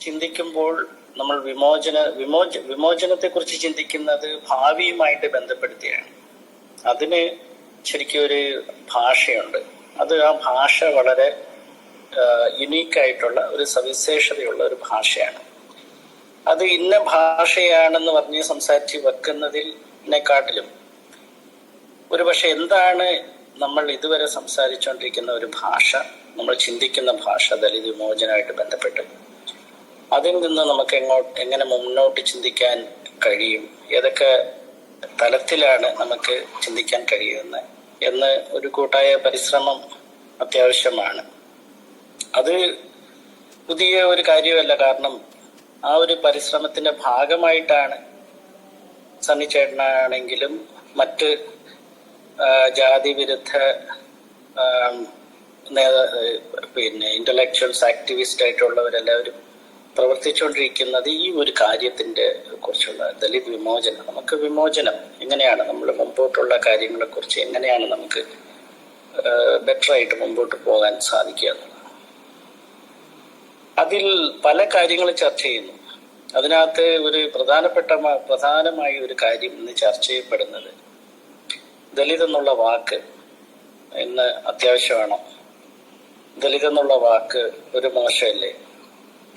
ചിന്തിക്കുമ്പോൾ നമ്മൾ വിമോചന വിമോച വിമോചനത്തെ കുറിച്ച് ചിന്തിക്കുന്നത് ഭാവിയുമായിട്ട് ബന്ധപ്പെടുത്തിയാണ്. അതിന് ശരിക്കും ഒരു ഭാഷയുണ്ട്. അത് ആ ഭാഷ വളരെ യുണീക്കായിട്ടുള്ള ഒരു സവിശേഷതയുള്ള ഒരു ഭാഷയാണ്. അത് ഇന്ന ഭാഷയാണെന്ന് പറഞ്ഞ് സംസാരിച്ച് വെക്കുന്നതിനെക്കാട്ടിലും ഒരു പക്ഷെ എന്താണ് നമ്മൾ ഇതുവരെ സംസാരിച്ചുകൊണ്ടിരിക്കുന്ന ഒരു ഭാഷ നമ്മൾ ചിന്തിക്കുന്ന ഭാഷ ദലിത് വിമോചനമായിട്ട് ബന്ധപ്പെട്ട്. അതിൽ നിന്ന് നമുക്ക് എങ്ങോട്ട് എങ്ങനെ മുന്നോട്ട് ചിന്തിക്കാൻ കഴിയും? ഏതൊക്കെ തലത്തിലാണ് നമുക്ക് ചിന്തിക്കാൻ കഴിയുന്നത്? എന്ന് ഒരു കൂട്ടായ പരിശ്രമം അത്യാവശ്യമാണ്. അത് പുതിയ ഒരു കാര്യമല്ല. കാരണം ആ ഒരു പരിശ്രമത്തിന്റെ ഭാഗമായിട്ടാണ് സണ്ണി ചേട്ടനാണെങ്കിലും മറ്റ് ജാതി വിരുദ്ധ പിന്നെ ഇന്റലക്ച്വൽസ് ആക്ടിവിസ്റ്റ് ആയിട്ടുള്ളവരെല്ലാവരും പ്രവർത്തിച്ചുകൊണ്ടിരിക്കുന്നത് ഈ ഒരു കാര്യത്തിന്റെ കുറിച്ചുള്ള ദലിത് വിമോചനം. നമുക്ക് വിമോചനം എങ്ങനെയാണ്? നമ്മൾ മുമ്പോട്ടുള്ള കാര്യങ്ങളെ കുറിച്ച് എങ്ങനെയാണ് നമുക്ക് ബെറ്റർ ആയിട്ട് മുമ്പോട്ട് പോകാൻ സാധിക്കുക അതിൽ പല കാര്യങ്ങൾ ചർച്ച ചെയ്യുന്നു. അതിനകത്ത് ഒരു പ്രധാനപ്പെട്ട പ്രധാനമായ ഒരു കാര്യം ഇന്ന് ചർച്ച ചെയ്യപ്പെടുന്നത് ദലിത് എന്നുള്ള വാക്ക് ഇന്ന് അത്യാവശ്യമാണോ. ദലിത് എന്നുള്ള വാക്ക് ഒരു മോശമല്ലേ?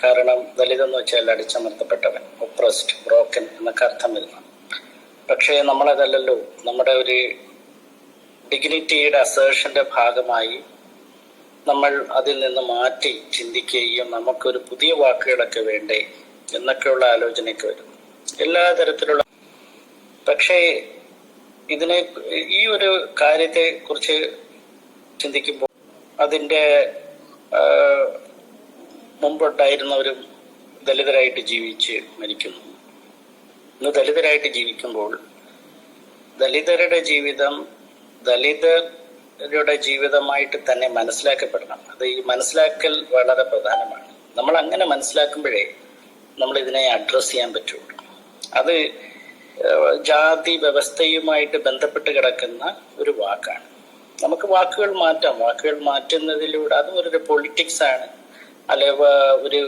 കാരണം ദലിത് എന്ന് വെച്ചാൽ അടിച്ചമർത്തപ്പെട്ടവൻ ഒപ്രസ്ഡ് ബ്രോക്കൻ എന്നൊക്കെ അർത്ഥം വരുന്നു. പക്ഷേ നമ്മളതല്ലല്ലോ നമ്മുടെ ഒരു ഡിഗ്നിറ്റിയുടെ അസേഷന്റെ ഭാഗമായി നമ്മൾ അതിൽ നിന്ന് മാറ്റി ചിന്തിക്കുകയും നമുക്കൊരു പുതിയ വാക്കുകളൊക്കെ വേണ്ടേ എന്നൊക്കെയുള്ള ആലോചനയൊക്കെ വരും. എല്ലാ തരത്തിലുള്ള പക്ഷേ ഇതിനെ ഈ ഒരു കാര്യത്തെ കുറിച്ച് ചിന്തിക്കുമ്പോൾ അതിന്റെ മുമ്പുണ്ടായിരുന്നവരും ദലിതരായിട്ട് ജീവിച്ച് മരിക്കുന്നു. ഇന്ന് ദലിതരായിട്ട് ജീവിക്കുമ്പോൾ ദലിതരുടെ ജീവിതം ദലിതരുടെ ജീവിതമായിട്ട് തന്നെ മനസ്സിലാക്കപ്പെടണം. അത് ഈ മനസ്സിലാക്കൽ വളരെ പ്രധാനമാണ്. നമ്മൾ അങ്ങനെ മനസ്സിലാക്കുമ്പോഴേ നമ്മൾ ഇതിനെ അഡ്രസ് ചെയ്യാൻ പറ്റുള്ളൂ. അത് ജാതി വ്യവസ്ഥയുമായിട്ട് ബന്ധപ്പെട്ട് കിടക്കുന്ന ഒരു വാക്കാണ്. നമുക്ക് വാക്കുകൾ മാറ്റാം. വാക്കുകൾ മാറ്റുന്നതിലൂടെ അതും ഒരു പൊളിറ്റിക്സ് ആണ്. അല്ലെ ഒരു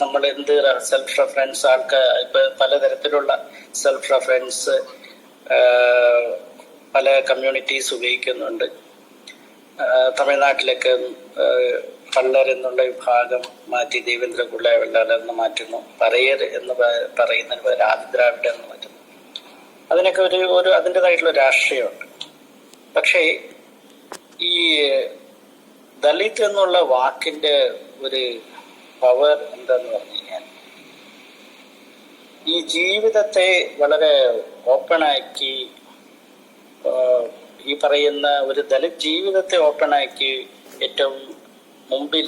നമ്മൾ എന്ത് സെൽഫ് റെഫറൻസ് ആൾക്കാർ ഇപ്പൊ പലതരത്തിലുള്ള സെൽഫ് റെഫറൻസ് പല കമ്മ്യൂണിറ്റീസ് ഉപയോഗിക്കുന്നുണ്ട്. തമിഴ്നാട്ടിലൊക്കെ കള്ളർ എന്നുള്ള വിഭാഗം മാറ്റി ദേവേന്ദ്ര കുള്ള വെള്ളാല എന്ന് മാറ്റുന്നു. പറയർ എന്ന് പറയുന്ന പകരം എന്ന് മാറ്റുന്നു. അതിനൊക്കെ ഒരു ഒരു അതിന്റെതായിട്ടുള്ള രാഷ്ട്രീയമുണ്ട്. പക്ഷേ ഈ ദളിത് എന്നുള്ള വാക്കിന്റെ ഒരു പവർ എന്താന്ന് പറഞ്ഞു കഴിഞ്ഞാൽ ഈ ജീവിതത്തെ വളരെ ഓപ്പണാക്കി ഈ പറയുന്ന ഒരു ദലിത് ജീവിതത്തെ ഓപ്പണാക്കി ഏറ്റവും മുമ്പിൽ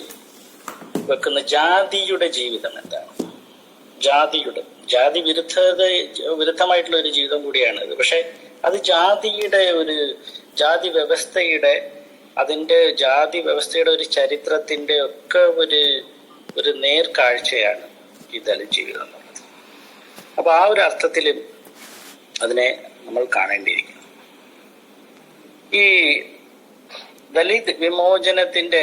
വെക്കുന്ന ജാതിയുടെ ജീവിതം എന്താണ്? ജാതിയുടെ ജാതി വിരുദ്ധത വിരുദ്ധമായിട്ടുള്ള ഒരു ജീവിതം കൂടിയാണ് ഇത്. പക്ഷെ അത് ജാതിയുടെ ഒരു ജാതി വ്യവസ്ഥയുടെ അതിന്റെ ജാതി വ്യവസ്ഥയുടെ ഒരു ചരിത്രത്തിന്റെ ഒക്കെ ഒരു ഒരു നേർക്കാഴ്ചയാണ് ഈ ദളിത് ജീവിതം എന്നുള്ളത് അപ്പൊ ആ ഒരു അർത്ഥത്തിലും അതിനെ നമ്മൾ കാണേണ്ടിയിരിക്കുന്നു. ഈ ദലിത് വിമോചനത്തിന്റെ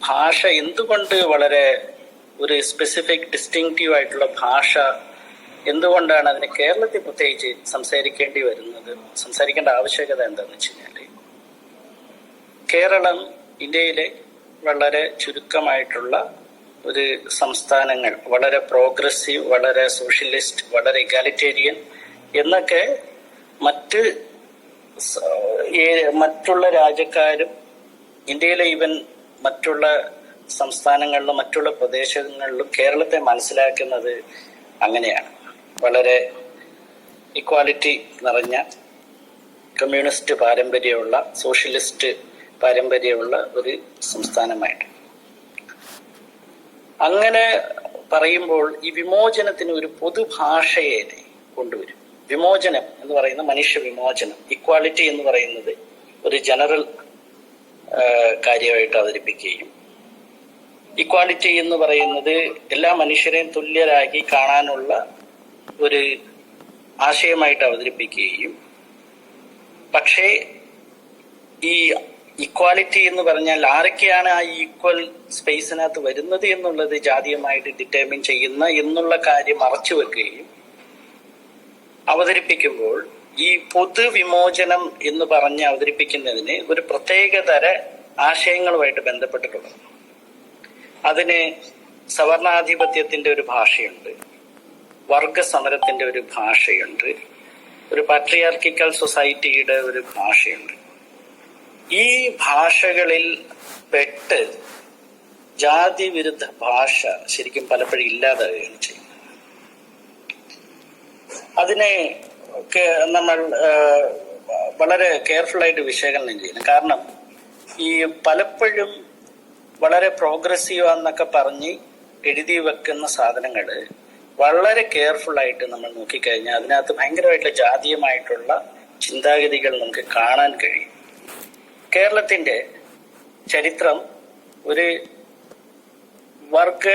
ഭാഷ എന്തുകൊണ്ട് വളരെ ഒരു സ്പെസിഫിക് ഡിസ്റ്റിങ്റ്റീവ് ആയിട്ടുള്ള ഭാഷ എന്തുകൊണ്ടാണ് അതിന് കേരളത്തിൽ പ്രത്യേകിച്ച് സംസാരിക്കേണ്ടി വരുന്നത്? സംസാരിക്കേണ്ട ആവശ്യകത എന്താണെന്ന് വെച്ച് കഴിഞ്ഞാൽ കേരളം ഇന്ത്യയിലെ വളരെ ചുരുക്കമായിട്ടുള്ള ഒരു സംസ്ഥാനങ്ങൾ വളരെ പ്രോഗ്രസീവ് വളരെ സോഷ്യലിസ്റ്റ് വളരെ ഇഗാലിറ്റേറിയൻ എന്നൊക്കെ മറ്റ് മറ്റുള്ള രാജ്യക്കാരും ഇന്ത്യയിലെ ഈവൻ മറ്റുള്ള സംസ്ഥാനങ്ങളിലും മറ്റുള്ള പ്രദേശങ്ങളിലും കേരളത്തെ മനസ്സിലാക്കുന്നത് അങ്ങനെയാണ്. വളരെ ഇക്വാലിറ്റി നിറഞ്ഞ കമ്മ്യൂണിസ്റ്റ് പാരമ്പര്യമുള്ള സോഷ്യലിസ്റ്റ് പാരമ്പര്യമുള്ള ഒരു സംസ്ഥാനമായിട്ട്. അങ്ങനെ പറയുമ്പോൾ ഈ വിമോചനത്തിന് ഒരു പൊതുഭാഷയെ കൊണ്ടുവരും. വിമോചനം എന്ന് പറയുന്ന മനുഷ്യ വിമോചനം ഇക്വാളിറ്റി എന്ന് പറയുന്നത് ഒരു ജനറൽ കാര്യമായിട്ട് അവതരിപ്പിക്കുകയും ഇക്വാളിറ്റി എന്ന് പറയുന്നത് എല്ലാ മനുഷ്യരെയും തുല്യരാക്കി കാണാനുള്ള ഒരു ആശയമായിട്ട് അവതരിപ്പിക്കുകയും. പക്ഷേ ഈ ഇക്വാലിറ്റി എന്ന് പറഞ്ഞാൽ ആരൊക്കെയാണ് ആ ഈക്വൽ സ്പേസിനകത്ത് വരുന്നത് എന്നുള്ളത് ജാതീയമായിട്ട് ഡിറ്റർമിൻ ചെയ്യുന്ന എന്നുള്ള കാര്യം മറച്ചു വെക്കുകയും അവതരിപ്പിക്കുമ്പോൾ ഈ പൊതുവിമോചനം എന്ന് പറഞ്ഞ് അവതരിപ്പിക്കുന്നതിന് ഒരു പ്രത്യേകതര ആശയങ്ങളുമായിട്ട് ബന്ധപ്പെട്ടിട്ടുണ്ട്. അതിന് സവർണാധിപത്യത്തിന്റെ ഒരു ഭാഷയുണ്ട്. വർഗസമരത്തിന്റെ ഒരു ഭാഷയുണ്ട്. ഒരു പാട്രിയാർക്കിക്കൽ സൊസൈറ്റിയുടെ ഒരു ഭാഷയുണ്ട്. ഈ ഭാഷകളിൽ പെട്ട് ജാതി വിരുദ്ധ ഭാഷ ശരിക്കും പലപ്പോഴും ഇല്ലാതാവുകയാണ് ചെയ്യുന്നത്. അതിനെ നമ്മൾ വളരെ കെയർഫുൾ ആയിട്ട് വിശകലനം ചെയ്യണം. കാരണം ഈ പലപ്പോഴും വളരെ പ്രോഗ്രസീവ് എന്നൊക്കെ പറഞ്ഞ് എഴുതി വെക്കുന്ന സാധനങ്ങൾ വളരെ കെയർഫുൾ ആയിട്ട് നമ്മൾ നോക്കിക്കഴിഞ്ഞാൽ അതിനകത്ത് ഭയങ്കരമായിട്ടുള്ള ജാതീയമായിട്ടുള്ള ചിന്താഗതികൾ നമുക്ക് കാണാൻ കഴിയും. കേരളത്തിന്റെ ചരിത്രം ഒരു വർഗ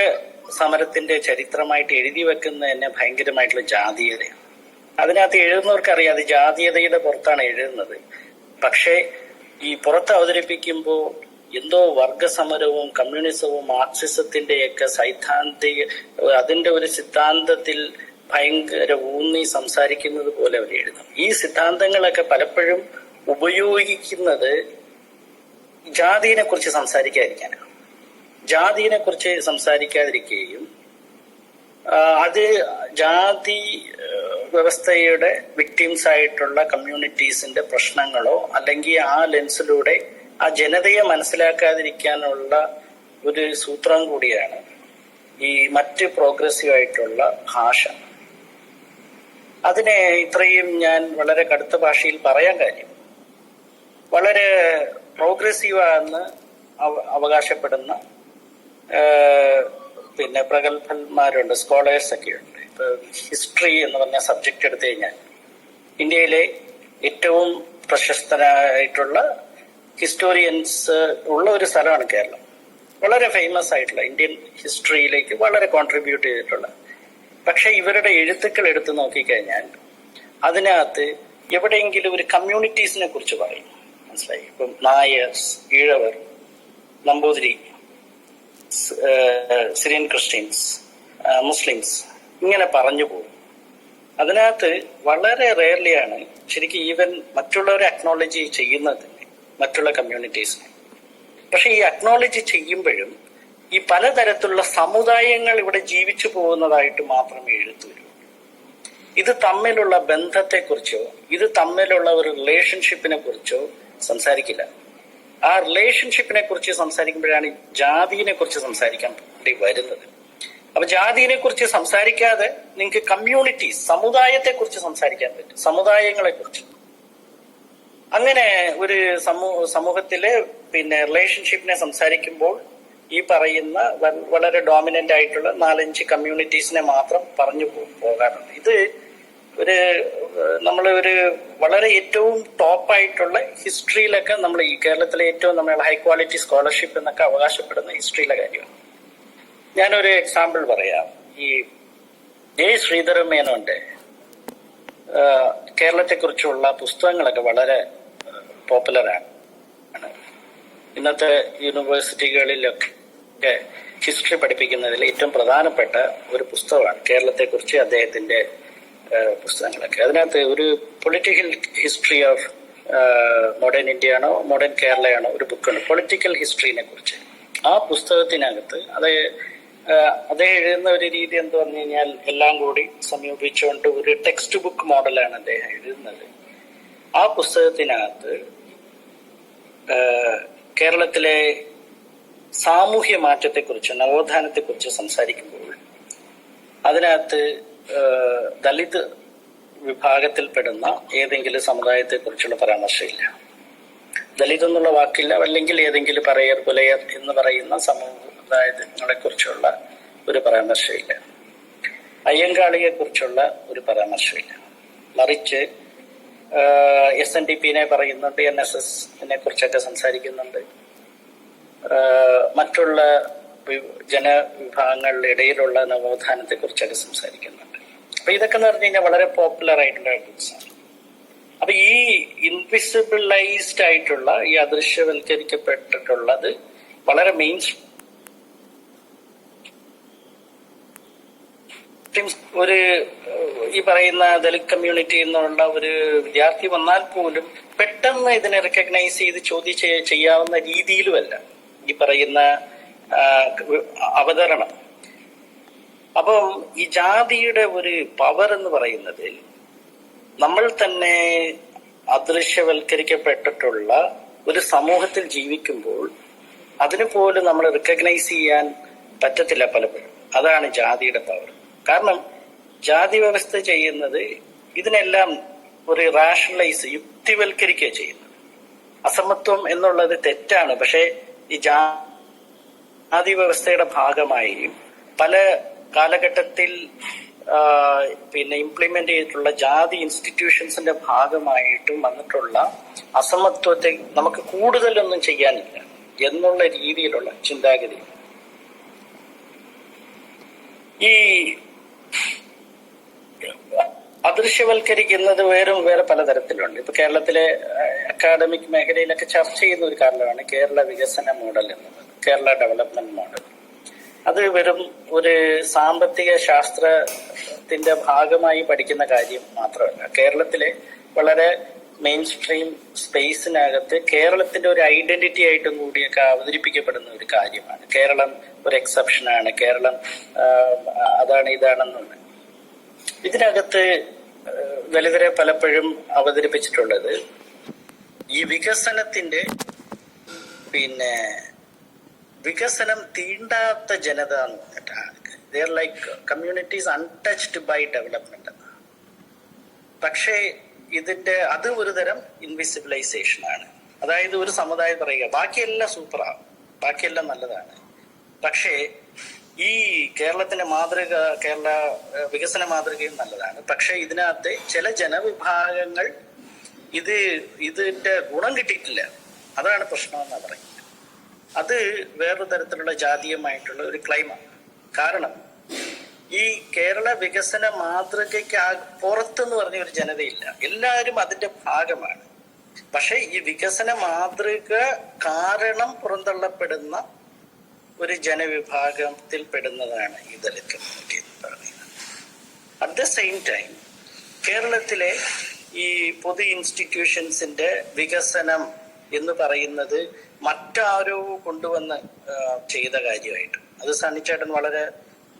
സമരത്തിന്റെ ചരിത്രമായിട്ട് എഴുതി വെക്കുന്ന തന്നെ ഭയങ്കരമായിട്ടുള്ള ജാതീയതയാണ്. അതിനകത്ത് എഴുതുന്നവർക്കറിയാം അത് ജാതീയതയുടെ പുറത്താണ് എഴുതുന്നത്. പക്ഷേ ഈ പുറത്ത് അവതരിപ്പിക്കുമ്പോൾ എന്തോ വർഗസമരവും കമ്മ്യൂണിസവും മാർക്സിസത്തിന്റെയൊക്കെ സൈദ്ധാന്തിക അതിന്റെ ഒരു സിദ്ധാന്തത്തിൽ ഭയങ്കര ഊന്നി സംസാരിക്കുന്നത് പോലെ അവർ എഴുതും ഈ സിദ്ധാന്തങ്ങളൊക്കെ പലപ്പോഴും ഉപയോഗിക്കുന്നത് ജാതിയെ കുറിച്ച് സംസാരിക്കാതിരിക്കാനാണ് ജാതിയെ കുറിച്ച് സംസാരിക്കാതിരിക്കുകയും അത് ജാതി വ്യവസ്ഥയുടെ വിക്ടിംസ് ആയിട്ടുള്ള കമ്മ്യൂണിറ്റീസിന്റെ പ്രശ്നങ്ങളോ അല്ലെങ്കിൽ ആ ലെൻസിലൂടെ ആ ജനതയെ മനസ്സിലാക്കാതിരിക്കാനുള്ള ഒരു സൂത്രം കൂടിയാണ് ഈ മറ്റ് പ്രോഗ്രസീവ് ആയിട്ടുള്ള ഭാഷ. അതിനെ ഇത്രയും ഞാൻ വളരെ കടുത്ത ഭാഷയിൽ പറയാൻ കാര്യം. വളരെ പ്രോഗ്രസീവാണെന്ന് ആണെന്ന് അവകാശപ്പെടുന്ന പിന്നെ പ്രഗത്ഭന്മാരുണ്ട് സ്കോളേഴ്സ് ഒക്കെ ഉണ്ട് ഇപ്പൊ ഹിസ്റ്ററി എന്ന് പറഞ്ഞ സബ്ജക്ട് എടുത്തു കഴിഞ്ഞാൽ ഇന്ത്യയിലെ ഏറ്റവും പ്രശസ്തരായിട്ടുള്ള ഹിസ്റ്റോറിയൻസ് ഉള്ള ഒരു സ്ഥലമാണ് കേരളം. വളരെ ഫേമസ് ആയിട്ടുള്ള ഇന്ത്യൻ ഹിസ്റ്ററിയിലേക്ക് വളരെ കോൺട്രിബ്യൂട്ട് ചെയ്തിട്ടുള്ള. പക്ഷെ ഇവരുടെ എഴുത്തുക്കൾ എടുത്തു നോക്കിക്കഴിഞ്ഞാൽ അതിനകത്ത് എവിടെയെങ്കിലും ഒരു കമ്മ്യൂണിറ്റീസിനെ കുറിച്ച് പറയും. മനസ്സിലായി. ഇപ്പം നായർ ഈഴവർ നമ്പൂതിരി സിറിയൻ ക്രിസ്ത്യൻസ് മുസ്ലിംസ് ഇങ്ങനെ പറഞ്ഞു പോകും. അതിനകത്ത് വളരെ റെയർലിയാണ് ശരിക്കും ഈവൻ മറ്റുള്ളവരെ അക്നോളജി ചെയ്യുന്നത് മറ്റുള്ള കമ്മ്യൂണിറ്റീസിനെ പക്ഷെ ഈ അക്നോളജി ചെയ്യുമ്പോഴും ഈ പലതരത്തിലുള്ള സമുദായങ്ങൾ ഇവിടെ ജീവിച്ചു പോകുന്നതായിട്ട് മാത്രമേ എഴുത്തു വരൂ. ഇത് തമ്മിലുള്ള ബന്ധത്തെക്കുറിച്ചോ ഇത് തമ്മിലുള്ള ഒരു റിലേഷൻഷിപ്പിനെ കുറിച്ചോ സംസാരിക്കില്ല. ആ റിലേഷൻഷിപ്പിനെ കുറിച്ച് സംസാരിക്കുമ്പോഴാണ് ജാതിയെ കുറിച്ച് സംസാരിക്കാൻ വേണ്ടി വരുന്നത്. അപ്പൊ ജാതിയെ കുറിച്ച് സംസാരിക്കാതെ നിങ്ങൾക്ക് കമ്മ്യൂണിറ്റി സമുദായത്തെ കുറിച്ച് സംസാരിക്കാൻ പറ്റും. സമുദായങ്ങളെ കുറിച്ച്. അങ്ങനെ ഒരു സമൂഹ സമൂഹത്തിലെ പിന്നെ റിലേഷൻഷിപ്പിനെ സംസാരിക്കുമ്പോൾ ഈ പറയുന്ന വളരെ ഡോമിനന്റ് ആയിട്ടുള്ള നാലഞ്ച് കമ്മ്യൂണിറ്റീസിനെ മാത്രം പറഞ്ഞു പോകാറുണ്ട്. ഇത് ഒരു നമ്മൾ ഒരു വളരെ ഏറ്റവും ടോപ്പായിട്ടുള്ള ഹിസ്റ്ററിയിലൊക്കെ നമ്മൾ ഈ കേരളത്തിലെ ഏറ്റവും നമ്മൾ ഹൈ ക്വാളിറ്റി സ്കോളർഷിപ്പ് എന്നൊക്കെ അവകാശപ്പെടുന്ന ഹിസ്റ്ററിയിലെ കാര്യമാണ്. ഞാനൊരു എക്സാമ്പിൾ പറയാം. ഈ ജെ ശ്രീധരൻ മേനോന്റെ കേരളത്തെ കുറിച്ചുള്ള പുസ്തകങ്ങളൊക്കെ വളരെ പോപ്പുലറാണ് ഇന്നത്തെ യൂണിവേഴ്സിറ്റികളിലൊക്കെ ഹിസ്റ്ററി പഠിപ്പിക്കുന്നതിൽ ഏറ്റവും പ്രധാനപ്പെട്ട ഒരു പുസ്തകമാണ് കേരളത്തെക്കുറിച്ച് അദ്ദേഹത്തിന്റെ പുസ്തകങ്ങളൊക്കെ. അതിനകത്ത് ഒരു political history of modern India ആണോ മോഡേൺ കേരളയാണോ ഒരു ബുക്കാണ് പൊളിറ്റിക്കൽ ഹിസ്റ്ററിനെ കുറിച്ച്. ആ പുസ്തകത്തിനകത്ത് അത് അത് എഴുതുന്ന ഒരു രീതി എന്ന് പറഞ്ഞു കഴിഞ്ഞാൽ എല്ലാം കൂടി സമീപിച്ചുകൊണ്ട് ഒരു ടെക്സ്റ്റ് ബുക്ക് മോഡലാണ് അദ്ദേഹം എഴുതുന്നത്. ആ പുസ്തകത്തിനകത്ത് കേരളത്തിലെ സാമൂഹ്യ മാറ്റത്തെക്കുറിച്ച് നവോത്ഥാനത്തെക്കുറിച്ച് സംസാരിക്കുമ്പോൾ അതിനകത്ത് ദളിത് വിഭാഗത്തിൽപ്പെടുന്ന ഏതെങ്കിലും സമുദായത്തെക്കുറിച്ചുള്ള പരാമർശമില്ല. ദളിത് എന്നുള്ള വാക്കില്ല അല്ലെങ്കിൽ ഏതെങ്കിലും പറയർ പുലയർ എന്ന് പറയുന്ന സമുദായങ്ങളെ കുറിച്ചുള്ള ഒരു പരാമർശമില്ല. അയ്യങ്കാളിയെ കുറിച്ചുള്ള ഒരു പരാമർശമില്ല. മറിച്ച് എസ് എൻ ഡി പിനെ പറയുന്നുണ്ട് എൻ എസ് എസിനെ കുറിച്ചൊക്കെ സംസാരിക്കുന്നുണ്ട്. മറ്റുള്ള ജനവിഭാഗങ്ങളുടെ ഇടയിലുള്ള നവോത്ഥാനത്തെ കുറിച്ചൊക്കെ സംസാരിക്കുന്നുണ്ട്. അപ്പൊ ഇതൊക്കെ എന്ന് പറഞ്ഞു കഴിഞ്ഞാൽ വളരെ പോപ്പുലർ ആയിട്ടുള്ള ബുക്സ് ആണ്. അപ്പൊ ഈ ഇൻവിസിബിളൈസ്ഡ് ആയിട്ടുള്ള ഈ അദൃശ്യവൽക്കരിക്കപ്പെട്ടിട്ടുള്ളത് വളരെ മെയിൻ ഒരു ഈ പറയുന്ന ദലിത് കമ്മ്യൂണിറ്റി എന്നുള്ള ഒരു വിദ്യാർത്ഥി വന്നാൽ പോലും പെട്ടെന്ന് ഇതിനെ റെക്കഗ്നൈസ് ചെയ്ത് ചോദ്യം ചെയ്യാവുന്ന രീതിയിലുമല്ല ഈ പറയുന്ന അവതരണം. അപ്പം ഈ ജാതിയുടെ ഒരു പവർ എന്ന് പറയുന്നതിൽ നമ്മൾ തന്നെ അദൃശ്യവൽക്കരിക്കപ്പെട്ടിട്ടുള്ള ഒരു സമൂഹത്തിൽ ജീവിക്കുമ്പോൾ അതിന് പോലും നമ്മൾ റിക്കഗ്നൈസ് ചെയ്യാൻ പറ്റത്തില്ല പലപ്പോഴും. അതാണ് ജാതിയുടെ പവർ കാരണം ജാതി വ്യവസ്ഥ ചെയ്യുന്നത് ഇതിനെല്ലാം ഒരു റാഷണലൈസ് യുക്തിവൽക്കരിക്കുക ചെയ്യുന്നത്. അസമത്വം എന്നുള്ളത് തെറ്റാണ്. പക്ഷേ ഈ ജാതി വ്യവസ്ഥയുടെ ഭാഗമായി പല കാലഘട്ടത്തിൽ പിന്നെ ഇംപ്ലിമെന്റ് ചെയ്തിട്ടുള്ള ജാതി ഇൻസ്റ്റിറ്റ്യൂഷൻസിന്റെ ഭാഗമായിട്ടും വന്നിട്ടുള്ള അസമത്വത്തെ നമുക്ക് കൂടുതലൊന്നും ചെയ്യാനില്ല എന്നുള്ള രീതിയിലുള്ള ചിന്താഗതി. ഈ അദൃശ്യവൽക്കരിക്കുന്നത് വേറും വേറെ പലതരത്തിലുണ്ട്. ഇപ്പൊ കേരളത്തിലെ അക്കാഡമിക് മേഖലയിലൊക്കെ ചർച്ച ചെയ്യുന്ന ഒരു കാരണമാണ് കേരള വികസന മോഡൽ എന്നുള്ളത് കേരള ഡെവലപ്മെന്റ് മോഡൽ അത് വെറും ഒരു സാമ്പത്തിക ശാസ്ത്രത്തിന്റെ ഭാഗമായി പഠിക്കുന്ന കാര്യം മാത്രമല്ല. കേരളത്തിലെ വളരെ മെയിൻ സ്ട്രീം സ്പേസിനകത്ത് കേരളത്തിന്റെ ഒരു ഐഡന്റിറ്റി ആയിട്ടും കൂടിയൊക്കെ അവതരിപ്പിക്കപ്പെടുന്ന ഒരു കാര്യമാണ്. കേരളം ഒരു എക്സെപ്ഷൻ ആണ്. കേരളം അതാണ് ഇതാണെന്നുള്ളത്. ഇതിനകത്ത് ദലിതരെ പലപ്പോഴും അവതരിപ്പിച്ചിട്ടുള്ളത് ഈ വികസനത്തിന്റെ പിന്നെ വികസനം തീണ്ടാത്ത ജനത എന്ന് പറഞ്ഞിട്ടാണ് there like communities untouched by development പക്ഷേ ഇതിന്റെ അത് ഒരു തരം ഇൻവിസിബിലൈസേഷൻ ആണ്. അതായത് ഒരു സമുദായം പറയുക ബാക്കിയെല്ലാം സൂപ്പറാണ് ബാക്കിയെല്ലാം നല്ലതാണ്. പക്ഷേ ഈ കേരളത്തിന്റെ മാതൃക കേരള വികസന മാതൃകയും നല്ലതാണ്. പക്ഷേ ഇതിനകത്ത് ചില ജനവിഭാഗങ്ങൾ ഇത് ഇതിന്റെ ഗുണം കിട്ടിയിട്ടില്ല. അതാണ് പ്രശ്നം എന്നാ പറയുന്നത്. അത് വേറൊരു തരത്തിലുള്ള ജാതീയമായിട്ടുള്ള ഒരു ക്ലൈമാണ് കാരണം ഈ കേരള വികസന മാതൃകയ്ക്ക് പുറത്തെന്ന് പറഞ്ഞ ഒരു ജനതയില്ല. എല്ലാവരും അതിന്റെ ഭാഗമാണ്. പക്ഷെ ഈ വികസന മാതൃക കാരണം പുറന്തള്ളപ്പെടുന്ന ഒരു ജനവിഭാഗത്തിൽ പെടുന്നതാണ് ഈ ദളിത് കമ്മ്യൂണിറ്റി എന്ന് പറയുന്നത്. അറ്റ് ദ സെയിം ടൈം കേരളത്തിലെ ഈ പൊതു ഇൻസ്റ്റിറ്റ്യൂഷൻസിന്റെ വികസനം എന്ന് പറയുന്നത് മറ്റാരോ കൊണ്ടുവന്ന് ചെയ്ത കാര്യമായിട്ട്. അത് സണ്ണിച്ചേട്ടൻ വളരെ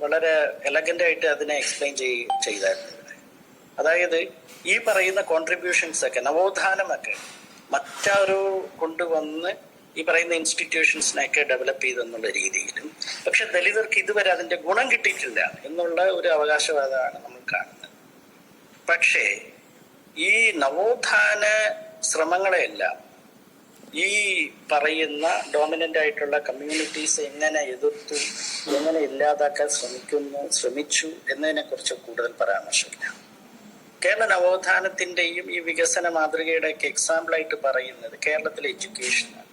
വളരെ എലഗന്റ് ആയിട്ട് അതിനെ എക്സ്പ്ലെയിൻ ചെയ് ചെയ്തായിരുന്നു. അതായത് ഈ പറയുന്ന കോൺട്രിബ്യൂഷൻസ് ഒക്കെ നവോത്ഥാനമൊക്കെ മറ്റാരോ കൊണ്ടുവന്ന് ഈ പറയുന്ന ഇൻസ്റ്റിറ്റ്യൂഷൻസിനെയൊക്കെ ഡെവലപ്പ് ചെയ്തെന്നുള്ള രീതിയിലും പക്ഷെ ദലിതർക്ക് ഇതുവരെ അതിന്റെ ഗുണം കിട്ടിയിട്ടില്ല എന്നുള്ള ഒരു അവകാശവാദമാണ് നമ്മൾ കാണുന്നത്. പക്ഷേ ഈ നവോത്ഥാന ശ്രമങ്ങളെയെല്ലാം ഈ പറയുന്ന ഡോമിനന്റ് ആയിട്ടുള്ള കമ്മ്യൂണിറ്റീസ് എങ്ങനെ എതിർത്തു എങ്ങനെ ഇല്ലാതാക്കാൻ ശ്രമിക്കുന്നു ശ്രമിച്ചു എന്നതിനെ കുറിച്ച് കൂടുതൽ പരാമർശമില്ല. കേരള നവോത്ഥാനത്തിന്റെയും ഈ വികസന മാതൃകയുടെയൊക്കെ എക്സാമ്പിൾ ആയിട്ട് പറയുന്നത് കേരളത്തിലെ എഡ്യൂക്കേഷനാണ്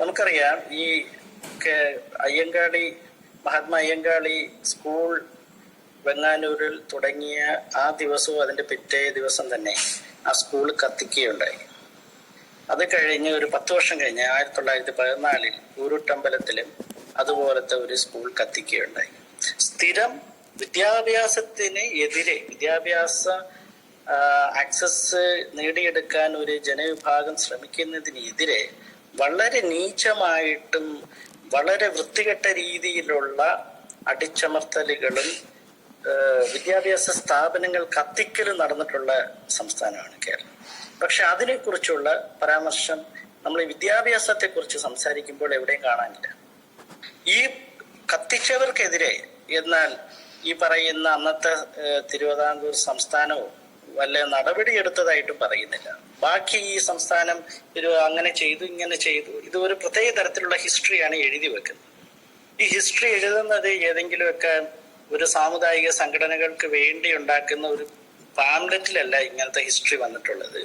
നമുക്കറിയാം ഈ അയ്യങ്കാളി മഹാത്മാ അയ്യങ്കാളി സ്കൂൾ വെങ്ങാനൂരിൽ തുടങ്ങിയ ആ ദിവസവും അതിന്റെ പിറ്റേ ദിവസം തന്നെ ആ സ്കൂൾ കത്തിക്കുകയുണ്ടായി. അത് കഴിഞ്ഞ് ഒരു പത്ത് വർഷം കഴിഞ്ഞ് ആയിരത്തി തൊള്ളായിരത്തി പതിനാലിൽ ഊരുട്ടമ്പലത്തിലും അതുപോലത്തെ ഒരു സ്കൂൾ കത്തിക്കുകയുണ്ടായി. സ്ഥിരം വിദ്യാഭ്യാസത്തിന് എതിരെ വിദ്യാഭ്യാസ ആക്സസ് നേടിയെടുക്കാൻ ഒരു ജനവിഭാഗം ശ്രമിക്കുന്നതിനെതിരെ വളരെ നീചമായിട്ടും വളരെ വൃത്തികെട്ട രീതിയിലുള്ള അടിച്ചമർത്തലുകളും വിദ്യാഭ്യാസ സ്ഥാപനങ്ങൾ കത്തിക്കലും നടന്നിട്ടുള്ള സംസ്ഥാനമാണ് കേരളം. പക്ഷെ അതിനെക്കുറിച്ചുള്ള പരാമർശം നമ്മൾ വിദ്യാഭ്യാസത്തെ കുറിച്ച് സംസാരിക്കുമ്പോൾ എവിടെയും കാണാനില്ല. ഈ കത്തിച്ചവർക്കെതിരെ എന്നാൽ ഈ പറയുന്ന അന്നത്തെ തിരുവിതാംകൂർ സംസ്ഥാനവും വല്ല നടപടി എടുത്തതായിട്ടും പറയുന്നില്ല. ബാക്കി ഈ സംസ്ഥാനം ഒരു അങ്ങനെ ചെയ്തു ഇങ്ങനെ ചെയ്തു. ഇത് ഒരു പ്രത്യേക തരത്തിലുള്ള ഹിസ്റ്ററിയാണ് എഴുതി വെക്കുന്നത്. ഈ ഹിസ്റ്ററി എഴുതുന്നത് ഏതെങ്കിലുമൊക്കെ ഒരു സാമുദായിക സംഘടനകൾക്ക് വേണ്ടി ഉണ്ടാക്കുന്ന ഒരു പാംലെറ്റിലല്ല ഇങ്ങനത്തെ ഹിസ്റ്ററി വന്നിട്ടുള്ളത്.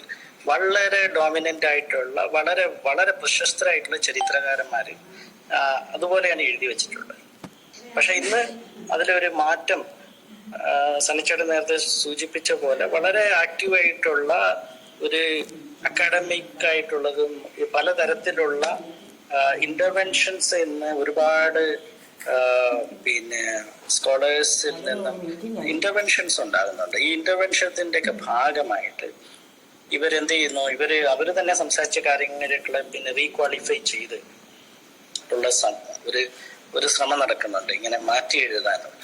വളരെ ഡോമിനന്റ് ആയിട്ടുള്ള വളരെ വളരെ പ്രശസ്തരായിട്ടുള്ള ചരിത്രകാരന്മാര് അതുപോലെ അതുപോലെയാണ് എഴുതി വെച്ചിട്ടുണ്ട്. പക്ഷെ ഇന്ന് അതിലൊരു മാറ്റം സണിച്ചേട്ടൻ നേരത്തെ സൂചിപ്പിച്ച പോലെ വളരെ ആക്റ്റീവായിട്ടുള്ള ഒരു അക്കാഡമിക് ആയിട്ടുള്ളതും പലതരത്തിലുള്ള ഇന്റർവെൻഷൻസ് ഇന്ന് ഒരുപാട് പിന്നെ സ്കോളേഴ്സിൽ നിന്നും ഇന്റർവെൻഷൻസ് ഉണ്ടാകുന്നുണ്ട്. ഈ ഇന്റർവെൻഷൻസിന്റെ ഒക്കെ ഭാഗമായിട്ട് ഇവരെന്ത് ചെയ്യുന്നു? ഇവർ അവർ തന്നെ സംസാരിച്ച കാര്യങ്ങളൊക്കെ പിന്നെ റീക്വാളിഫൈ ചെയ്ത് ഉള്ള ഒരു ഒരു ശ്രമം നടക്കുന്നുണ്ട്. ഇങ്ങനെ മാറ്റി എഴുതാനുള്ള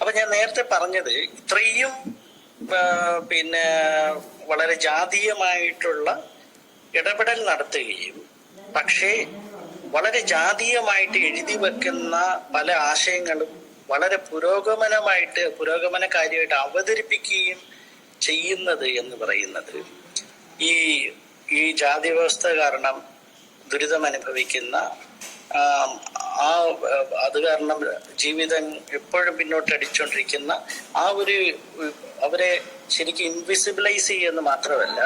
അപ്പൊ ഞാൻ നേരത്തെ പറഞ്ഞത് ഇത്രയും പിന്നെ വളരെ ജാതീയമായിട്ടുള്ള ഇടപെടൽ നടത്തുകയും പക്ഷേ വളരെ ജാതീയമായിട്ട് എഴുതി വെക്കുന്ന പല ആശയങ്ങളും വളരെ പുരോഗമനമായിട്ട് പുരോഗമനകാരിയായിട്ട് അവതരിപ്പിക്കുകയും ചെയ്യുന്നത് എന്ന് പറയുന്നത്. ഈ ഈ ജാതി വ്യവസ്ഥ കാരണം ദുരിതം അനുഭവിക്കുന്ന ആ, അത് കാരണം ജീവിതം എപ്പോഴും പിന്നോട്ട് അടിച്ചുകൊണ്ടിരിക്കുന്ന ആ ഒരു അവരെ ശരിക്കും ഇൻവിസിബിലൈസ് ചെയ്യുന്നത് മാത്രമല്ല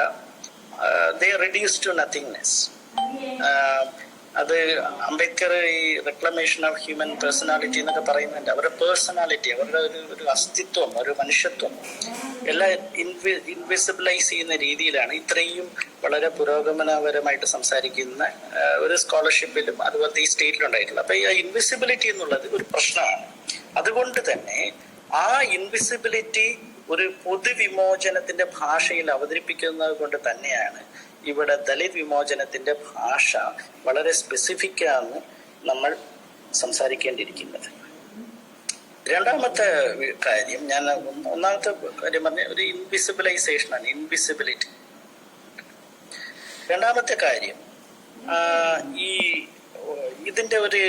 ദേ റെഡ്യൂസ് ടു നത്തിങ്നെസ് അത് അംബേദ്കർ ഈ റെക്ലമേഷൻ ഓഫ് ഹ്യൂമൻ പേഴ്സണാലിറ്റി എന്നൊക്കെ പറയുന്നുണ്ട്. അവരുടെ പേഴ്സണാലിറ്റി അവരുടെ ഒരു ഒരു അസ്തിത്വം ഒരു മനുഷ്യത്വം എല്ലാം ഇൻവി ഇൻവിസിബിലൈസ് ചെയ്യുന്ന രീതിയിലാണ് ഇത്രയും വളരെ പുരോഗമനപരമായിട്ട് സംസാരിക്കുന്ന ഒരു സ്കോളർഷിപ്പിലും അതുപോലത്തെ ഈ സ്റ്റേറ്റിലുണ്ടായിട്ടുള്ളത്. അപ്പൊ ഈ ഇൻവിസിബിലിറ്റി എന്നുള്ളത് ഒരു പ്രശ്നമാണ്. അതുകൊണ്ട് തന്നെ ആ ഇൻവിസിബിലിറ്റി ഒരു പൊതുവിമോചനത്തിന്റെ ഭാഷയിൽ അവതരിപ്പിക്കുന്നത് കൊണ്ട് തന്നെയാണ് ഇവിടെ ദലിത് വിമോചനത്തിന്റെ ഭാഷ വളരെ സ്പെസിഫിക്കാണ് നമ്മൾ സംസാരിക്കേണ്ടിയിരിക്കുന്നത്. രണ്ടാമത്തെ കാര്യം ഞാൻ ഒന്നാമത്തെ കാര്യം പറഞ്ഞ ഒരു ഇൻവിസിബിലൈസേഷൻ ആണ് ഇൻവിസിബിലിറ്റി രണ്ടാമത്തെ കാര്യം ഈ ഇതിന്റെ ഒരു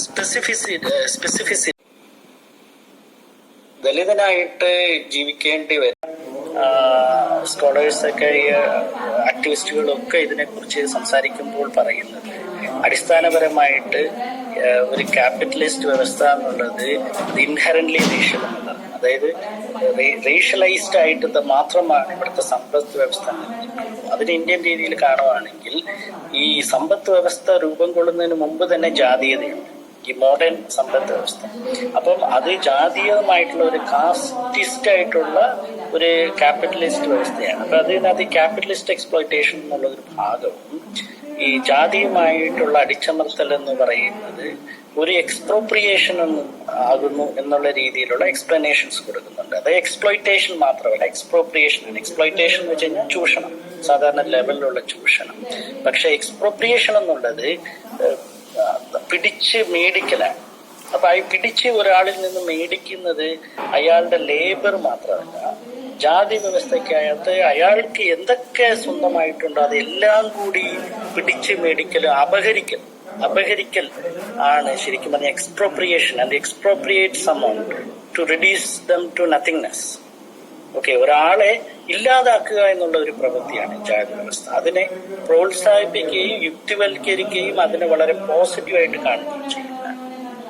സ്പെസിഫിസി സ്പെസിഫിസി ദലിതനായിട്ട് ജീവിക്കേണ്ടി വരും സ്കോളേഴ്സ് ഒക്കെ ആക്ടിവിസ്റ്റുകളും ഒക്കെ ഇതിനെക്കുറിച്ച് സംസാരിക്കുമ്പോൾ പറയുന്നത്. അടിസ്ഥാനപരമായിട്ട് ഒരു ക്യാപിറ്റലിസ്റ്റ് വ്യവസ്ഥ എന്നുള്ളത് ഇൻഹറന്റ്ലി റേഷ്യൽ എന്നുള്ളതാണ് അതായത് റേഷ്യലൈസ്ഡ് ആയിട്ട് മാത്രമാണ് ഇവിടുത്തെ സമ്പത്ത് വ്യവസ്ഥ അതിന് ഇന്ത്യൻ രീതിയിൽ കാണുവാണെങ്കിൽ ഈ സമ്പത്ത് വ്യവസ്ഥ രൂപം കൊള്ളുന്നതിന് മുമ്പ് തന്നെ ജാതീയതയുണ്ട്. ഈ മോഡേൺ സമ്പദ് വ്യവസ്ഥ. അപ്പം അത് ജാതീയമായിട്ടുള്ള ഒരു കാസ്റ്റിസ്റ്റ് ആയിട്ടുള്ള ഒരു ക്യാപിറ്റലിസ്റ്റ് വ്യവസ്ഥയാണ്. അപ്പൊ അതിനകത്ത് ഈ ക്യാപിറ്റലിസ്റ്റ് എക്സ്പ്ലോയിറ്റേഷൻ എന്നുള്ള ഒരു ഈ ജാതിയുമായിട്ടുള്ള അടിച്ചമർത്തൽ എന്ന് പറയുന്നത് ഒരു എക്സ്പ്രോപ്രിയേഷൻ ആകുന്നു എന്നുള്ള രീതിയിലുള്ള എക്സ്പ്ലനേഷൻസ് കൊടുക്കുന്നുണ്ട്. അത് എക്സ്പ്ലോയിറ്റേഷൻ മാത്രമല്ല എക്സ്പ്രോപ്രിയേഷൻ എക്സ്പ്ലോയിറ്റേഷൻ എന്ന് വെച്ച് കഴിഞ്ഞാൽ ചൂഷണം. സാധാരണ ലെവലിലുള്ള ചൂഷണം. പക്ഷെ എക്സ്പ്രോപ്രിയേഷൻ എന്നുള്ളത് പിടിച്ച് മേടിക്കലാണ്. അപ്പൊ ഈ പിടിച്ച് ഒരാളിൽ നിന്ന് മേടിക്കുന്നത് അയാളുടെ ലേബർ മാത്രമല്ല. ജാതി വ്യവസ്ഥയ്ക്കകത്ത് അയാൾക്ക് എന്തൊക്കെ സ്വന്തമായിട്ടുണ്ടോ അതെല്ലാം കൂടി പിടിച്ച് മേടിക്കൽ അപഹരിക്കൽ. അപഹരിക്കൽ ആണ് ശരിക്കും പറഞ്ഞ expropriation and expropriate സമൗണ്ട് to reduce them to nothingness okay ഒരാളെ ഇല്ലാതാക്കുക എന്നുള്ള ഒരു പ്രവൃത്തിയാണ് ജാതി വ്യവസ്ഥ അതിനെ പ്രോത്സാഹിപ്പിക്കുകയും യുക്തിവൽക്കരിക്കുകയും അതിനെ വളരെ പോസിറ്റീവായിട്ട് കാണുകയും ചെയ്യുന്ന.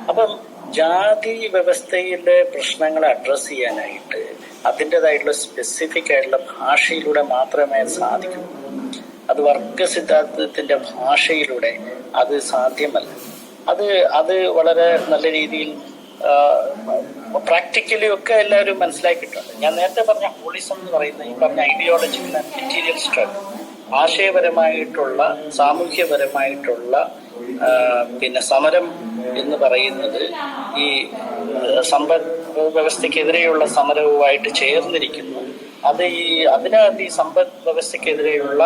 അപ്പം ജാതി വ്യവസ്ഥയിലെ പ്രശ്നങ്ങളെ അഡ്രസ്സ് ചെയ്യാനായിട്ട് അതിന്റെതായിട്ടുള്ള സ്പെസിഫിക് ആയിട്ടുള്ള ഭാഷയിലൂടെ മാത്രമേ സാധിക്കൂ. അത് വർഗ സിദ്ധാന്തത്തിന്റെ ഭാഷയിലൂടെ അത് സാധ്യമല്ല. അത് അത് വളരെ നല്ല രീതിയിൽ പ്രാക്ടിക്കലി ഒക്കെ എല്ലാവരും മനസ്സിലാക്കിയിട്ടുണ്ട്. ഞാൻ നേരത്തെ പറഞ്ഞ ഹോളിസം എന്ന് പറയുന്ന ഈ പറഞ്ഞ ആൻഡ് മെറ്റീരിയൽ സ്ട്രഗിൾ ആശയപരമായിട്ടുള്ള സാമൂഹ്യപരമായിട്ടുള്ള പിന്നെ സമരം എന്ന് പറയുന്നത് ഈ സമ്പദ് വ്യവസ്ഥയ്ക്കെതിരെയുള്ള സമരവുമായിട്ട് ചേർന്നിരിക്കുന്നു. അത് ഈ അതിനകത്ത് ഈ സമ്പദ് വ്യവസ്ഥയ്ക്കെതിരെയുള്ള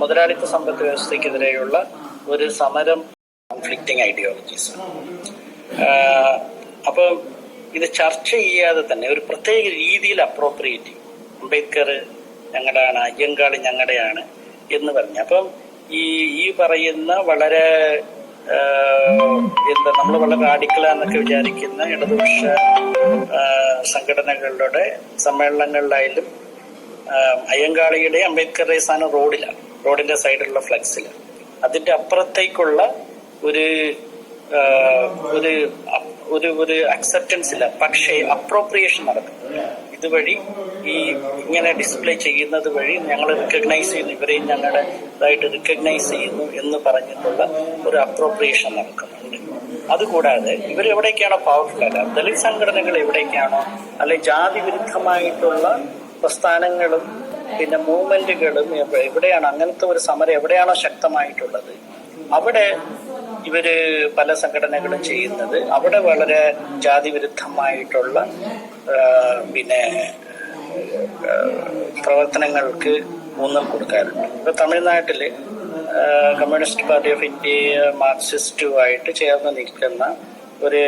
മുതലാളിത്ത സമ്പദ് വ്യവസ്ഥയ്ക്കെതിരെയുള്ള ഒരു സമരം കോൺഫ്ലിക്റ്റിംഗ് ഐഡിയോളജീസ് അപ്പം ഇത് ചർച്ച ചെയ്യാതെ തന്നെ ഒരു പ്രത്യേക രീതിയിൽ അപ്രോപ്രിയേറ്റ് അംബേദ്കർ ഞങ്ങളുടെയാണ് അയ്യങ്കാളി ഞങ്ങളുടെയാണ് എന്ന് പറഞ്ഞു. അപ്പം ഈ ഈ പറയുന്ന വളരെ എന്താ നമ്മൾ വളരെ റാഡിക്കലാന്നൊക്കെ വിചാരിക്കുന്ന ഇടതുപക്ഷ സംഘടനകളുടെ സമ്മേളനങ്ങളിലായാലും അയ്യങ്കാളിയുടെ അംബേദ്കറുടെ സ്ഥാനം റോഡിലാണ് റോഡിന്റെ സൈഡിലുള്ള ഫ്ലക്സിൽ അതിന്റെ അപ്പുറത്തേക്കുള്ള ഒരു ഒരു ഒരു ഒരു അക്സെപ്റ്റൻസ് ഇല്ല. പക്ഷേ അപ്രോപ്രിയേഷൻ നടക്കും. ഇതുവഴി ഈ ഇങ്ങനെ ഡിസ്പ്ലേ ചെയ്യുന്നത് വഴി ഞങ്ങൾ റിക്കഗ്നൈസ് ചെയ്യുന്നു. ഇവരെയും ഞങ്ങളുടെ ഇതായിട്ട് റിക്കഗ്നൈസ് ചെയ്യുന്നു എന്ന് പറഞ്ഞിട്ടുള്ള ഒരു അപ്രോപ്രിയേഷൻ നടക്കുന്നുണ്ട്. അതുകൂടാതെ ഇവർ എവിടേക്കാണോ പവർഫുൾ അല്ല. ദളിത് സംഘടനകൾ എവിടേക്കാണോ അല്ലെ ജാതി വിരുദ്ധമായിട്ടുള്ള പ്രസ്ഥാനങ്ങളും പിന്നെ മൂവ്മെന്റുകളും എവ- എവിടെയാണ് അങ്ങനത്തെ ഒരു സമരം എവിടെയാണോ ശക്തമായിട്ടുള്ളത് അവിടെ ഇവർ പല സംഘടനകളും ചെയ്യുന്നത്. അവിടെ വളരെ ജാതി വിരുദ്ധമായിട്ടുള്ള പിന്നെ പ്രവർത്തനങ്ങൾക്ക് ഊന്നൽ കൊടുക്കാറുണ്ട്. ഇപ്പൊ തമിഴ്നാട്ടിൽ കമ്മ്യൂണിസ്റ്റ് പാർട്ടി ഓഫ് ഇന്ത്യ മാർക്സിസ്റ്റുമായിട്ട് ചേർന്ന് നിൽക്കുന്ന ഒരു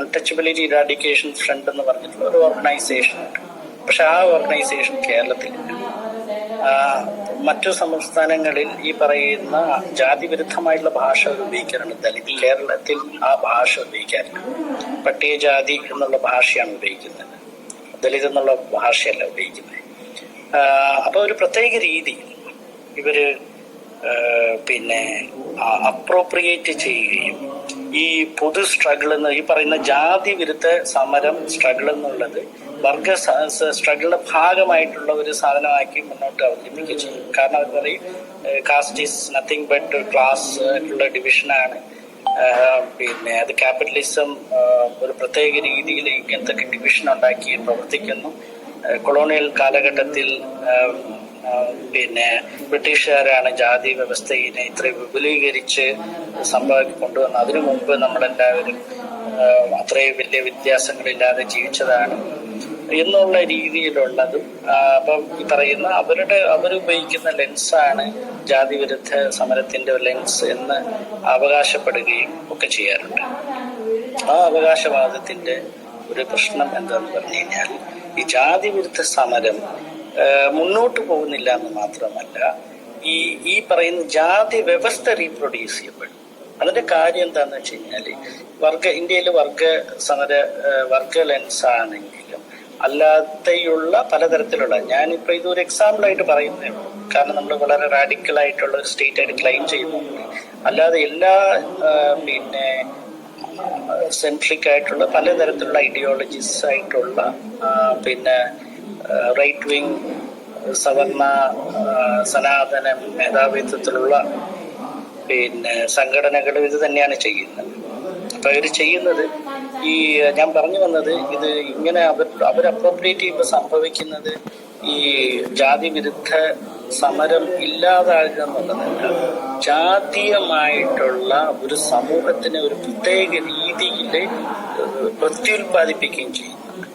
അൺടച്ചബിലിറ്റി ഇറാഡിക്കേഷൻ ഫ്രണ്ട് എന്ന് പറഞ്ഞിട്ടുള്ള ഒരു ഓർഗനൈസേഷൻ ഉണ്ട്. പക്ഷെ ആ ഓർഗനൈസേഷൻ കേരളത്തിലില്ല ആ, മറ്റു സംസ്ഥാനങ്ങളിൽ ഈ പറയുന്ന ജാതി വിരുദ്ധമായിട്ടുള്ള ഭാഷ ഉപയോഗിക്കാറുണ്ട് ദലിത് കേരളത്തിൽ ആ ഭാഷ ഉപയോഗിക്കാറില്ല. പട്ടികജാതി എന്നുള്ള ഭാഷയാണ് ഉപയോഗിക്കുന്നത്. ദലിത് എന്നുള്ള ഭാഷയല്ല ഉപയോഗിക്കുന്നത്. അപ്പോൾ അപ്പൊ ഒരു പ്രത്യേക രീതി ഇവർ പിന്നെ അപ്രോപ്രിയേറ്റ് ചെയ്യുകയും ഈ പൊതു സ്ട്രഗിൾ എന്ന് ഈ പറയുന്ന ജാതി വിരുദ്ധ സമരം സ്ട്രഗിൾ എന്നുള്ളത് വർഗ സ്ട്രഗിളിന്റെ ഭാഗമായിട്ടുള്ള ഒരു സാധനമാക്കി മുന്നോട്ട് അവതരിപ്പിക്കുകയും ചെയ്യും കാരണം അവർ പറയും caste is nothing but class ആയിട്ടുള്ള ഡിവിഷനാണ് പിന്നെ അത് ക്യാപിറ്റലിസം ഒരു പ്രത്യേക രീതിയിൽ ഇങ്ങനത്തെ ഡിവിഷൻ ഉണ്ടാക്കി പ്രവർത്തിക്കുന്നു. കൊളോണിയൽ കാലഘട്ടത്തിൽ പിന്നെ ബ്രിട്ടീഷുകാരാണ് ജാതി വ്യവസ്ഥയെ ഇത്ര വിപുലീകരിച്ച് സംഭവം കൊണ്ടുവന്നത്. അതിനു മുമ്പ് നമ്മളെല്ലാവരും അത്രയും വലിയ വ്യത്യാസങ്ങളില്ലാതെ ജീവിച്ചതാണ്. എന്നുള്ള രീതിയിലുള്ളതും അപ്പം ഈ പറയുന്ന അവരുടെ അവരുപയോഗിക്കുന്ന ലെൻസാണ് ജാതി വിരുദ്ധ സമരത്തിന്റെ ലെൻസ് എന്ന് അവകാശപ്പെടുകയും ഒക്കെ ചെയ്യാറുണ്ട്. ആ അവകാശവാദത്തിന്റെ ഒരു പ്രശ്നം എന്താന്ന് പറഞ്ഞു കഴിഞ്ഞാൽ ഈ ജാതി വിരുദ്ധ സമരം മുന്നോട്ട് പോകുന്നില്ല എന്ന് മാത്രമല്ല ഈ ഈ പറയുന്ന ജാതി വ്യവസ്ഥ റീപ്രൊഡ്യൂസ് ചെയ്യപ്പെടും. അതിന്റെ കാര്യം എന്താന്ന് വെച്ച് കഴിഞ്ഞാൽ വർഗ ഇന്ത്യയിൽ വർഗ സമര വർഗ ലെൻസ് ആണെങ്കിലും അല്ലാതെയുള്ള പലതരത്തിലുള്ള ഞാനിപ്പോ ഇതൊരു എക്സാമ്പിൾ ആയിട്ട് പറയുന്നേ ഉള്ളൂ. കാരണം നമ്മൾ വളരെ റാഡിക്കൽ ആയിട്ടുള്ള ഒരു സ്റ്റേറ്റ് ആയിട്ട് ക്ലെയിം ചെയ്യുന്നു. അല്ലാതെ എല്ലാ പിന്നെ സെൻട്രിക് ആയിട്ടുള്ള പലതരത്തിലുള്ള ഐഡിയോളജീസ് ആയിട്ടുള്ള പിന്നെ റൈറ്റ് വിങ് സവർണ സനാതന മേധാവിത്വത്തിലുള്ള പിന്നെ സംഘടനകൾ ഇത് തന്നെയാണ് ചെയ്യുന്നത്. അപ്പൊ ഇവർ ചെയ്യുന്നത് ഈ ഞാൻ പറഞ്ഞു വന്നത് ഇത് ഇങ്ങനെ അവർ അവർ അപ്രോപ്രിയേറ്റ് ചെയ്യുമ്പോൾ സംഭവിക്കുന്നത് ഈ ജാതി വിരുദ്ധ സമരം ഇല്ലാതാകുക എന്നുള്ളതല്ല ജാതീയമായിട്ടുള്ള ഒരു സമൂഹത്തിനെ ഒരു പ്രത്യേക രീതിയിൽ പ്രത്യുൽപാദിപ്പിക്കുകയും ചെയ്യുന്നുണ്ട്.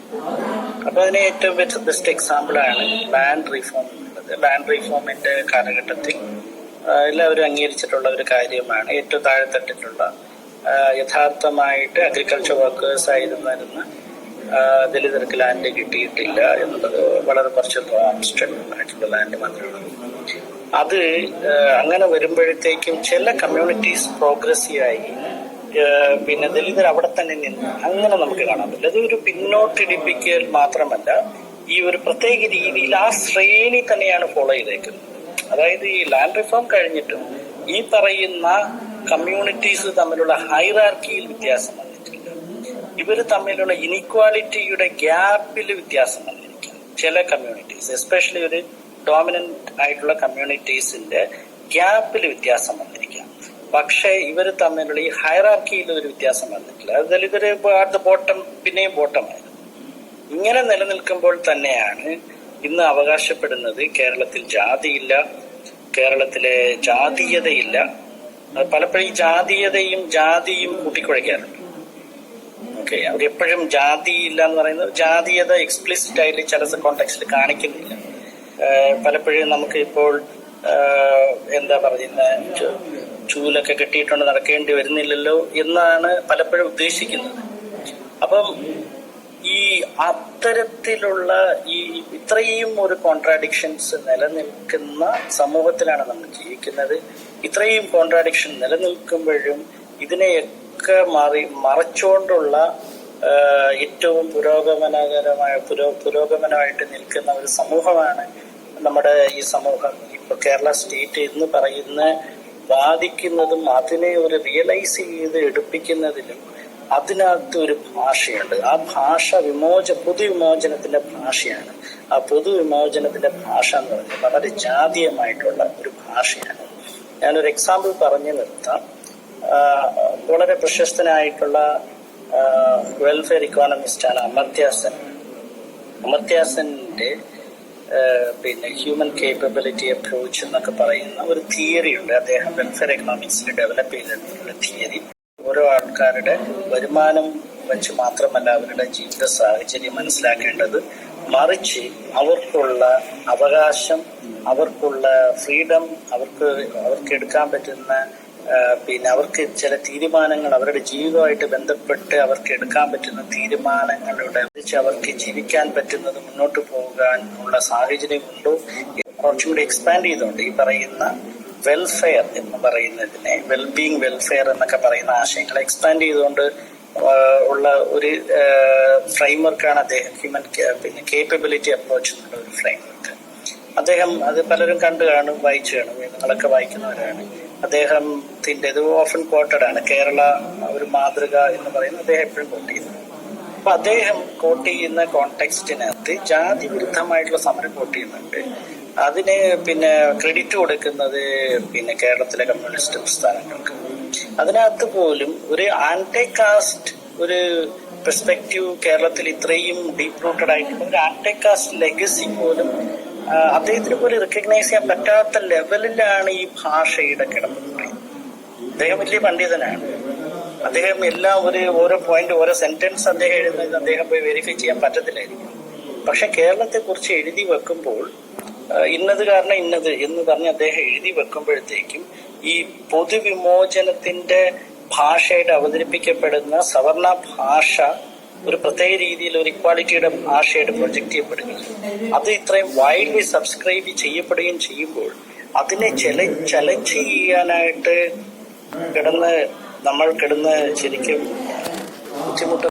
അപ്പൊ അതിന് ഏറ്റവും ബെസ്റ്റ് എക്സാമ്പിളാണ് ലാൻഡ് റിഫോം എന്നുള്ളത്. ലാൻഡ് റിഫോമിന്റെ കാലഘട്ടത്തിൽ എല്ലാവരും അംഗീകരിച്ചിട്ടുള്ള ഒരു കാര്യമാണ് ഏറ്റവും താഴെത്തട്ടിലുള്ള യഥാർത്ഥമായിട്ട് അഗ്രികൾച്ചർ വർക്കേഴ്സ് ആയിരുന്നിരുന്ന ദലിതർക്ക് ലാൻഡ് കിട്ടിയിട്ടില്ല എന്നുള്ളത് വളരെ കുറച്ച് ആയിട്ടുള്ള ലാൻഡ് മാത്രമാണ് അത് അങ്ങനെ വരുമ്പോഴത്തേക്കും ചില കമ്മ്യൂണിറ്റീസ് പ്രോഗ്രസീവായി പിന്നെ ദലിതർ അവിടെ തന്നെ നിന്ന് അങ്ങനെ നമുക്ക് കാണാൻ പറ്റില്ല. അത് ഒരു പിന്നോട്ടിടിപ്പിക്കൽ മാത്രമല്ല ഈ ഒരു പ്രത്യേക രീതിയിൽ ആ ശ്രേണി തന്നെയാണ് ഫോളോ ചെയ്തേക്കുന്നത്. അതായത് ഈ ലാൻഡ് റിഫോം കഴിഞ്ഞിട്ടും ഈ പറയുന്ന കമ്മ്യൂണിറ്റീസ് തമ്മിലുള്ള ഹൈറാർക്കിയിൽ വ്യത്യാസം വന്നിട്ടില്ല ഇവർ തമ്മിലുള്ള ഇനീക്വാലിറ്റിയുടെ ഗ്യാപ്പിൽ വ്യത്യാസം വന്നിരിക്കുന്നു. ചില കമ്മ്യൂണിറ്റീസ് എസ്പെഷ്യലി ഒരു ഡോമിനന്റ് ആയിട്ടുള്ള കമ്മ്യൂണിറ്റീസിന്റെ ഗ്യാപ്പിൽ വ്യത്യാസം വന്നിരിക്കാം പക്ഷേ ഇവർ തമ്മിലുള്ള ഈ ഹൈറാർക്കിയിൽ ഒരു വ്യത്യാസം വന്നിട്ടില്ല. അതിൽ ഇവർ അടുത്ത ബോട്ടം പിന്നെയും ബോട്ടമായിരുന്നു ഇങ്ങനെ നിലനിൽക്കുമ്പോൾ തന്നെയാണ് ഇന്ന് അവകാശപ്പെടുന്നത് കേരളത്തിൽ ജാതിയില്ല കേരളത്തിലെ ജാതീയതയില്ല പലപ്പോഴും ഈ ജാതീയതയും ജാതിയും കൂട്ടിക്കുഴയ്ക്കാറുണ്ട്. ഓക്കെ അവർ എപ്പോഴും ജാതി ഇല്ല എന്ന് പറയുന്നത് ജാതീയത എക്സ്പ്ലിസിറ്റ് ആയിട്ട് ചില കോണ്ടെക്സ്റ്റിൽ കാണിക്കുന്നില്ല. പലപ്പോഴും നമുക്ക് ഇപ്പോൾ എന്താ പറയുന്ന ചൂലൊക്കെ കെട്ടിയിട്ടുണ്ട് നടക്കേണ്ടി വരുന്നില്ലല്ലോ എന്നാണ് പലപ്പോഴും ഉദ്ദേശിക്കുന്നത്. അപ്പം ഈ അത്തരത്തിലുള്ള ഈ ഇത്രയും ഒരു കോൺട്രാഡിക്ഷൻസ് നിലനിൽക്കുന്ന സമൂഹത്തിലാണ് നമ്മൾ ജീവിക്കുന്നത്. ഇത്രയും കോൺട്രാഡിക്ഷൻ നിലനിൽക്കുമ്പോഴും ഇതിനെയൊക്കെ മറി മറച്ചുകൊണ്ടുള്ള ഏറ്റവും പുരോഗമനകരമായ പുരോ പുരോഗമനമായിട്ട് നിൽക്കുന്ന ഒരു സമൂഹമാണ് നമ്മുടെ ഈ സമൂഹം. ഇപ്പൊ കേരള സ്റ്റേറ്റ് എന്ന് പറയുന്ന വാദിക്കുന്നതും അതിനെ ഒരു റിയലൈസ് ചെയ്ത് എടുപ്പിക്കുന്നതിലും അതിനകത്ത് ഒരു ഭാഷയുണ്ട്. ആ ഭാഷ വിമോച പൊതുവിമോചനത്തിന്റെ ഭാഷയാണ്. ആ പൊതുവിമോചനത്തിന്റെ ഭാഷ എന്ന് പറഞ്ഞാൽ വളരെ ജാതീയമായിട്ടുള്ള ഒരു ഭാഷയാണ്. ഞാനൊരു എക്സാമ്പിൾ പറഞ്ഞു നിർത്താം. വളരെ പ്രശസ്തനായിട്ടുള്ള വെൽഫെയർ ഇക്കോണമിസ്റ്റാണ് അമർത്യാസൻ. അമർത്യാസന്റെ പിന്നെ ഹ്യൂമൻ കേപ്പബിലിറ്റി അപ്രോച്ച് എന്നൊക്കെ പറയുന്ന ഒരു തിയറി ഉണ്ട്. അദ്ദേഹം വെൽഫെയർ എക്കണോമിക്സിൽ ഡെവലപ്പ് ചെയ്തിട്ടുള്ള തിയറി ഓരോ ആൾക്കാരുടെ വരുമാനം വെച്ച് മാത്രമല്ല അവരുടെ ജീവിത സാഹചര്യം മനസ്സിലാക്കേണ്ടത്. മറിച്ച് അവർക്കുള്ള അവകാശം അവർക്കുള്ള ഫ്രീഡം അവർക്ക് അവർക്ക് എടുക്കാൻ പറ്റുന്ന പിന്നെ അവർക്ക് ചില തീരുമാനങ്ങൾ അവരുടെ ജീവിതമായിട്ട് ബന്ധപ്പെട്ട് അവർക്ക് എടുക്കാൻ പറ്റുന്ന തീരുമാനങ്ങളുടെ അവർക്ക് ജീവിക്കാൻ പറ്റുന്നത് മുന്നോട്ട് പോകാൻ ഉള്ള സാഹചര്യം ഉണ്ടോ? കുറച്ചും കൂടി എക്സ്പാൻഡ് ചെയ്തുകൊണ്ട് ഈ പറയുന്ന വെൽഫെയർ എന്ന് പറയുന്നതിനെ വെൽബീങ് വെൽഫെയർ എന്നൊക്കെ പറയുന്ന ആശയങ്ങളെ എക്സ്പാൻഡ് ചെയ്തുകൊണ്ട് ഉള്ള ഒരു ഫ്രെയിംവർക്കാണ് അദ്ദേഹം. ഹ്യൂമൻ പിന്നെ കേപ്പബിലിറ്റി അപ്രോച്ച് എന്നുള്ള ഒരു ഫ്രെയിംവർക്ക് അദ്ദേഹം അത് പലരും കണ്ടു കാണും വായിച്ചു കാണും. നിങ്ങളൊക്കെ വായിക്കുന്നവരാണ്. അദ്ദേഹത്തിന്റെ ഇത് ഓഫൻ കോട്ടഡ് ആണ്. കേരള ഒരു മാതൃക എന്ന് പറയുന്നത് അദ്ദേഹം എപ്പോഴും കോട്ട് ചെയ്യുന്നത് അപ്പൊ അദ്ദേഹം കോട്ട് ചെയ്യുന്ന കോണ്ടെക്സ്റ്റിനകത്ത് ജാതി വിരുദ്ധമായിട്ടുള്ള സമരം കോട്ട് ചെയ്യുന്നുണ്ട്. അതിന് പിന്നെ ക്രെഡിറ്റ് കൊടുക്കുന്നത് പിന്നെ കേരളത്തിലെ കമ്മ്യൂണിസ്റ്റ് പ്രസ്ഥാനങ്ങൾക്ക് അതിനകത്ത് പോലും ഒരു ആന്റി കാസ്റ്റ് ഒരു പെർസ്പെക്റ്റീവ് കേരളത്തിൽ ഇത്രയും ഡീപ് റൂട്ടഡ് ആയിട്ടുള്ള ഒരു ആന്റി കാസ്റ്റ് ലെഗസി പോലും അദ്ദേഹത്തിന് പോലും റെക്കഗ്നൈസ് ചെയ്യാൻ പറ്റാത്ത ലെവലിലാണ് ഈ ഭാഷയുടെ പറയുന്നത് അദ്ദേഹം വലിയ പണ്ഡിതനാണ്. അദ്ദേഹം എല്ലാം ഒരു ഓരോ പോയിന്റ് ഓരോ സെന്റൻസ് അദ്ദേഹം എഴുതുന്നത് അദ്ദേഹം പോയി വെരിഫൈ ചെയ്യാൻ പറ്റത്തില്ലായിരിക്കും. പക്ഷെ കേരളത്തെ കുറിച്ച് എഴുതി വെക്കുമ്പോൾ ഇന്നത് കാരണം ഇന്നത് എന്ന് പറഞ്ഞ് അദ്ദേഹം എഴുതി വെക്കുമ്പോഴത്തേക്കും ഈ പൊതുവിമോചനത്തിന്റെ ഭാഷയായിട്ട് അവതരിപ്പിക്കപ്പെടുന്ന സവർണ ഭാഷ ഒരു പ്രത്യേക രീതിയിൽ ഒരു ഇക്വാലിറ്റിയുടെ ഭാഷയായിട്ട് പ്രൊജക്ട് ചെയ്യപ്പെടുകയും അത് ഇത്രയും വൈഡ്ലി സബ്സ്ക്രൈബ് ചെയ്യപ്പെടുകയും ചെയ്യുമ്പോൾ അതിനെ ചല ചലഞ്ച് ചെയ്യാനായിട്ട് കിടന്ന് നമ്മൾ കിടന്ന് ശരിക്കും ബുദ്ധിമുട്ട്